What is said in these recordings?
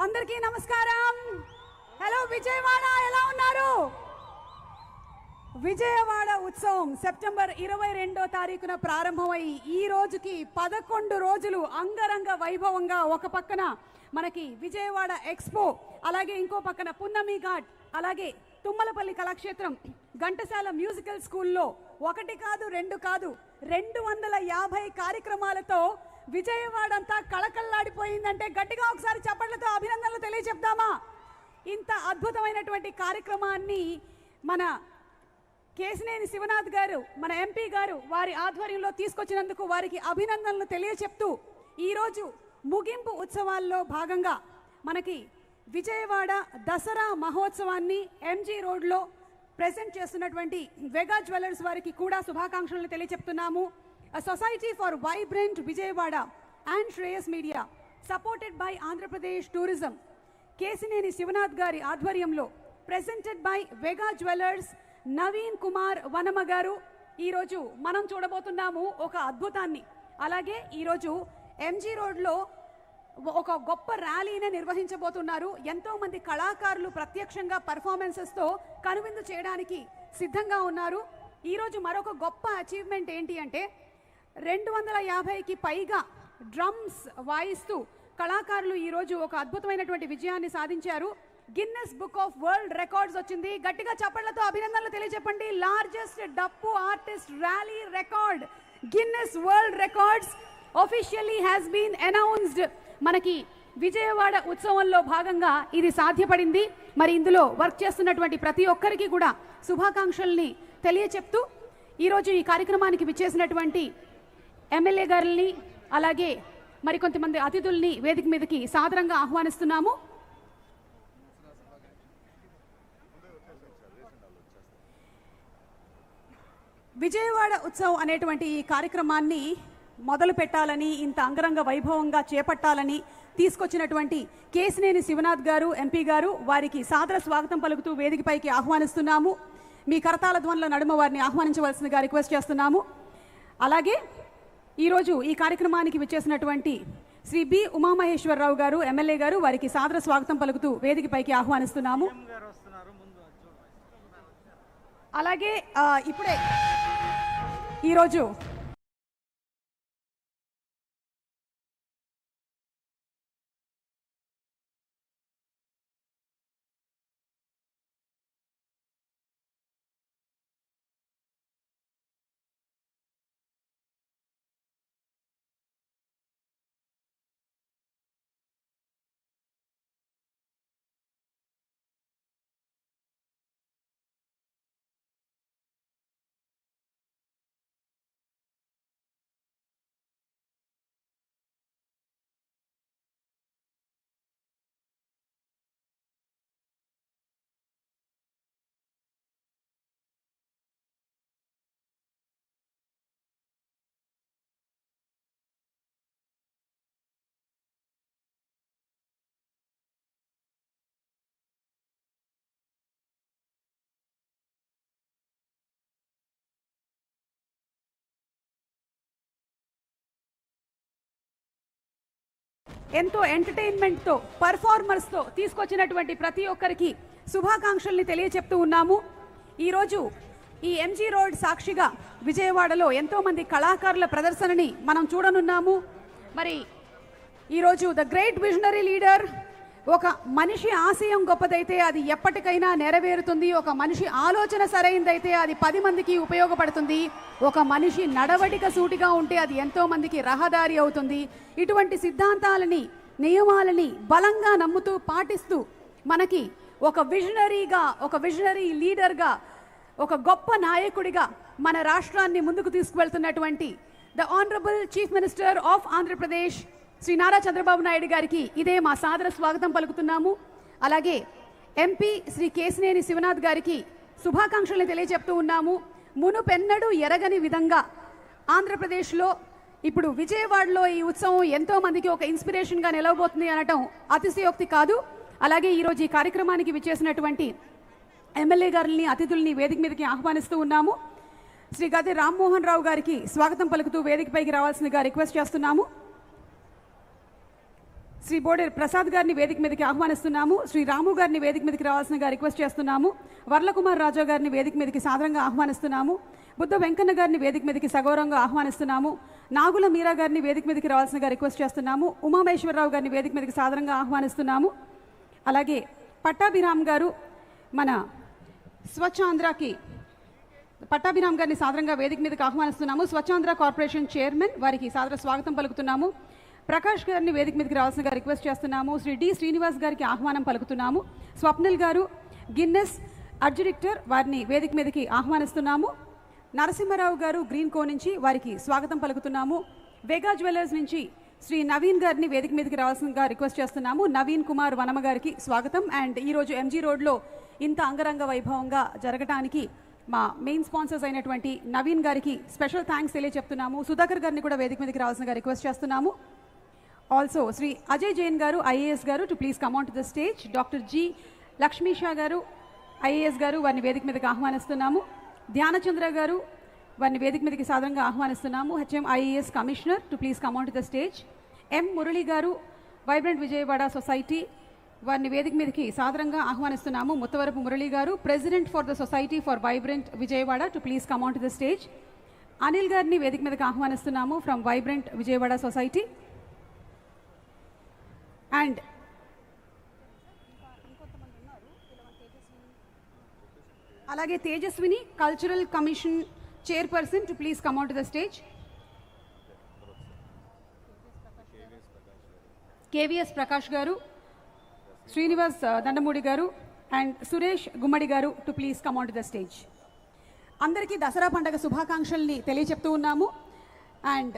అందరికీ నమస్కారం. హలో విజయవాడ ఎలా ఉన్నారు? విజయవాడ ఉత్సవం సెప్టెంబర్ ఇరవై రెండో తారీఖున ప్రారంభమై ఈ రోజుకి పదకొండు రోజులు అంగరంగ వైభవంగా ఒక పక్కన మనకి విజయవాడ ఎక్స్పో అలాగే ఇంకో పక్కన పున్నమి ఘాట్ అలాగే తుమ్మలపల్లి కళాక్షేత్రం ఘంటసాల మ్యూజికల్ స్కూల్లో ఒకటి కాదు రెండు కాదు రెండు వందల యాభై కార్యక్రమాలతో విజయవాడ అంతా కళకళలాడిపోయిందంటే గట్టిగా ఒకసారి చప్పట్లతో అభినందనలు తెలియచెప్దామా ఇంత అద్భుతమైనటువంటి కార్యక్రమాన్ని మన కేసినేని శివనాథ్ గారు మన ఎంపీ గారు వారి ఆధ్వర్యంలో తీసుకొచ్చినందుకు వారికి అభినందనలు తెలియచెప్తూ ఈరోజు ముగింపు ఉత్సవాల్లో భాగంగా మనకి విజయవాడ దసరా మహోత్సవాన్ని ఎంజీ రోడ్లో ప్రెజెంట్ చేస్తున్నటువంటి వెగా జ్యువెలర్స్ వారికి కూడా శుభాకాంక్షలను తెలియచెప్తున్నాము. Society for vibrant Vijayawada and Shreyas media supported by Andhra Pradesh tourism Kesineni Sivanath గారి ఆధ్వర్యంలో presented by Vega jewellers Naveen Kumar Vanama గారు ఈరోజు మనం చూడబోతున్నాము ఒక అద్భుతాన్ని. అలాగే ఈరోజు ఎంజీ రోడ్లో ఒక గొప్ప ర్యాలీని నిర్వహించబోతున్నారు. ఎంతోమంది కళాకారులు ప్రత్యక్షంగా పర్ఫార్మెన్సెస్తో కనువిందు చేయడానికి సిద్ధంగా ఉన్నారు. ఈరోజు మరొక గొప్ప అచీవ్మెంట్ ఏంటి అంటే రెండు వందల యాభైకి పైగా డ్రమ్స్ వాయిస్తూ కళాకారులు ఈరోజు ఒక అద్భుతమైనటువంటి విజయాన్ని సాధించారు. Guinness book of world records వచ్చింది. గట్టిగా చప్పట్లతో అభినందనలు తెలియజెప్పండి. Largest dappu artist rally record Guinness world records officially has been announced మనకి విజయవాడ ఉత్సవంలో భాగంగా ఇది సాధ్యపడింది. మరి ఇందులో వర్క్ చేస్తున్నటువంటి ప్రతి ఒక్కరికి కూడా శుభాకాంక్షల్ని తెలియచెప్తూ ఈరోజు ఈ కార్యక్రమానికి విచ్చేసినటువంటి ఎమ్మెల్యే గారిని అలాగే మరికొంతమంది అతిథుల్ని వేదిక మీదకి సాదరంగా ఆహ్వానిస్తున్నాము. విజయవాడ ఉత్సవం అనేటువంటి ఈ కార్యక్రమాన్ని మొదలు పెట్టాలని ఇంత అంగరంగ వైభవంగా చేపట్టాలని తీసుకొచ్చినటువంటి కేసినేని శివనాథ్ గారు ఎంపీ గారు వారికి సాదర స్వాగతం పలుకుతూ వేదికపైకి ఆహ్వానిస్తున్నాము. మీ కరతాల ధ్వనుల నడుమ వారిని ఆహ్వానించవలసిందిగా రిక్వెస్ట్ చేస్తున్నాము. అలాగే ఈరోజు ఈ కార్యక్రమానికి విచ్చేసినటువంటి శ్రీ బి ఉమామహేశ్వరరావు గారు ఎమ్మెల్యే గారు వారికి సాదర స్వాగతం పలుకుతూ వేదికపైకి ఆహ్వానిస్తున్నాము. అలాగే ఇప్పుడే ఈరోజు ఎంతో ఎంటర్టైన్మెంట్తో పర్ఫార్మర్స్తో తీసుకొచ్చినటువంటి ప్రతి ఒక్కరికి శుభాకాంక్షల్ని తెలియచెప్తూ ఉన్నాము. ఈరోజు ఈ ఎంజీ రోడ్ సాక్షిగా విజయవాడలో ఎంతోమంది కళాకారుల ప్రదర్శనని మనం చూడనున్నాము. మరి ఈరోజు ద గ్రేట్ విజనరీ లీడర్ ఒక మనిషి ఆశయం గొప్పదైతే అది ఎప్పటికైనా నెరవేరుతుంది. ఒక మనిషి ఆలోచన సరైందైతే అది పది మందికి ఉపయోగపడుతుంది. ఒక మనిషి నడవడిక సూటిగా ఉంటే అది ఎంతో మందికి రహదారి అవుతుంది. ఇటువంటి సిద్ధాంతాలని నియమాలని బలంగా నమ్ముతూ పాటిస్తూ మనకి ఒక విజనరీగా ఒక విజనరీ లీడర్గా ఒక గొప్ప నాయకుడిగా మన రాష్ట్రాన్ని ముందుకు తీసుకువెళ్తున్నటువంటి the honourable chief minister of Andhra Pradesh Shri Nara Chandrababu Naidu గారికి ఇదే మా సాదర స్వాగతం పలుకుతున్నాము. అలాగే ఎంపీ శ్రీ కేసినేని శివనాథ్ గారికి శుభాకాంక్షలను తెలియజెప్తూ ఉన్నాము. మునుపెన్నడూ ఎరగని విధంగా ఆంధ్రప్రదేశ్లో ఇప్పుడు విజయవాడలో ఈ ఉత్సవం ఎంతో మందికి ఒక ఇన్స్పిరేషన్గా నిలవబోతుంది అనటం అతిశయోక్తి కాదు. అలాగే ఈరోజు ఈ కార్యక్రమానికి విచ్చేసినటువంటి ఎమ్మెల్యే గారిని అతిథుల్ని వేదిక మీదకి ఆహ్వానిస్తూ ఉన్నాము. శ్రీ గది రామ్మోహన్ రావు గారికి స్వాగతం పలుకుతూ వేదికపైకి రావాల్సిందిగా రిక్వెస్ట్ చేస్తున్నాము. శ్రీ బోడేరు ప్రసాద్ గారిని వేదిక మీదకి ఆహ్వానిస్తున్నాము. శ్రీ రాము గారిని వేదిక మీదకి రావాల్సినగా రిక్వెస్ట్ చేస్తున్నాము. వర్లకుమార్ రాజా గారిని వేదిక మీదకి సాదరంగా ఆహ్వానిస్తున్నాము. బుద్ధ వెంకన్న గారిని వేదిక మీదకి సగౌరవంగా ఆహ్వానిస్తున్నాము. నాగుల మీరా గారిని వేదిక మీదకి రావాల్సినగా రిక్వెస్ట్ చేస్తున్నాము. ఉమామేశ్వరరావు గారిని వేదిక మీదకి సాదరంగా ఆహ్వానిస్తున్నాము. అలాగే పట్టాభిరామ్ గారు మన స్వచ్ఛాంధ్రకి పట్టాభిరామ్ గారిని సాదరంగా వేదిక మీదకి ఆహ్వానిస్తున్నాము. స్వచ్ఛాంధ్ర కార్పొరేషన్ చైర్మన్ వారికి సాదర స్వాగతం పలుకుతున్నాము. ప్రకాష్ గారిని వేదిక మీదకి రావాల్సిందిగా రిక్వెస్ట్ చేస్తున్నాము. శ్రీ డి శ్రీనివాస్ గారికి ఆహ్వానం పలుకుతున్నాము. స్వప్నిల్ గారు గిన్నెస్ అడ్జిడిక్టర్ వారిని వేదిక మీదకి ఆహ్వానిస్తున్నాము. నరసింహారావు గారు గ్రీన్ కో నుంచి వారికి స్వాగతం పలుకుతున్నాము. వేగా జ్యువెలర్స్ నుంచి శ్రీ నవీన్ గారిని వేదిక మీదకి రావాల్సిందిగా రిక్వెస్ట్ చేస్తున్నాము. నవీన్ కుమార్ వనమ గారికి స్వాగతం. అండ్ ఈరోజు ఎంజీ రోడ్లో ఇంత అంగరంగ వైభవంగా జరగటానికి మా మెయిన్ స్పాన్సర్స్ అయినటువంటి నవీన్ గారికి స్పెషల్ థ్యాంక్స్ తెలియజెప్తున్నాము సుధాకర్ గారిని కూడా వేదిక మీదకి రావాల్సిందిగా రిక్వెస్ట్ చేస్తున్నాము. ఆల్సో శ్రీ అజయ్ జైన్ గారు ఐఏఎస్ గారు to please come on to the stage doctor G Lakshmi Shah గారు ఐఏఎస్ గారు వారిని వేదిక మీదకి ఆహ్వానిస్తున్నాము ధ్యానచంద్ర గారు వారిని వేదిక మీదకి సాధారణంగా ఆహ్వానిస్తున్నాము HM IAS commissioner to please come on to the stage M Murali గారు వైబ్రెంట్ విజయవాడ సొసైటీ వారిని వేదిక మీదకి సాధారణంగా ఆహ్వానిస్తున్నాము ముత్తవరపు మురళి గారు president for the society for vibrant Vijayawada to please come on to the stage Anil గారిని వేదిక మీదకి ఆహ్వానిస్తున్నాము from vibrant Vijayawada society and అలాగే Tejaswini cultural commission chairperson to please come out the stage. KVS Prakash గారు Srinivas uh, Dandamudi గారు and Suresh Gummadi గారు to please come out the stage. అందరికీ దసరా పండుగ శుభాకాంక్షల్ని తెలియచెప్తూ ఉన్నాము. అండ్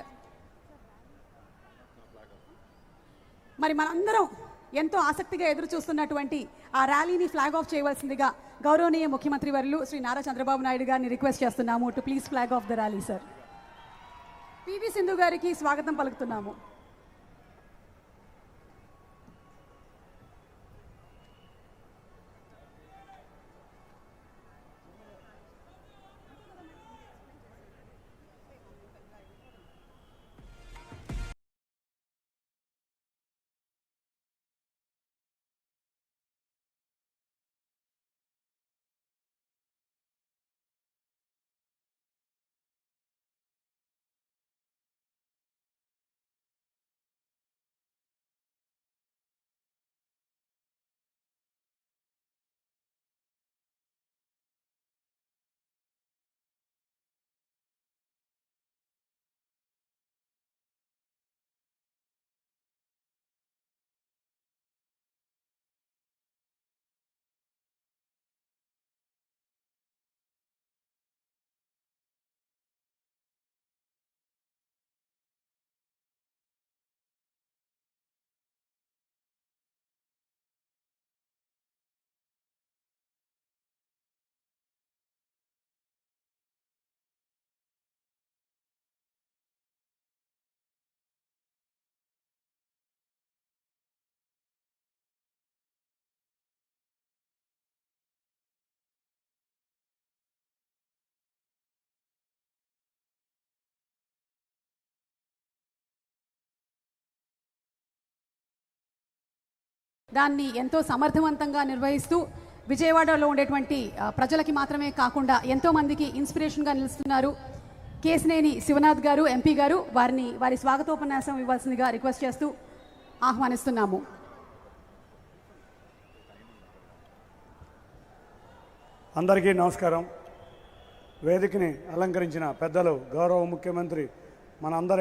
మరి మనందరం ఎంతో ఆసక్తిగా ఎదురు చూస్తున్నటువంటి ఆ ర్యాలీని ఫ్లాగ్ ఆఫ్ చేయవలసిందిగా గౌరవనీయ ముఖ్యమంత్రి వర్యులు శ్రీ నారా చంద్రబాబు నాయుడు గారిని రిక్వెస్ట్ చేస్తున్నాము to please flag off the rally sir. PV Sindhu గారికి స్వాగతం పలుకుతున్నాము. దాన్ని ఎంతో సమర్థవంతంగా నిర్వహిస్తూ విజయవాడలో ఉండేటువంటి ప్రజలకి మాత్రమే కాకుండా ఎంతో మందికి ఇన్స్పిరేషన్గా నిలుస్తున్నారు. కేసినేని శివనాథ్ గారు ఎంపీ గారు వారిని వారి స్వాగతోపన్యాసం ఇవ్వాల్సిందిగా రిక్వెస్ట్ చేస్తూ ఆహ్వానిస్తున్నాము. అందరికీ నమస్కారం. వేదికని అలంకరించిన పెద్దలు గౌరవ ముఖ్యమంత్రి మనందరి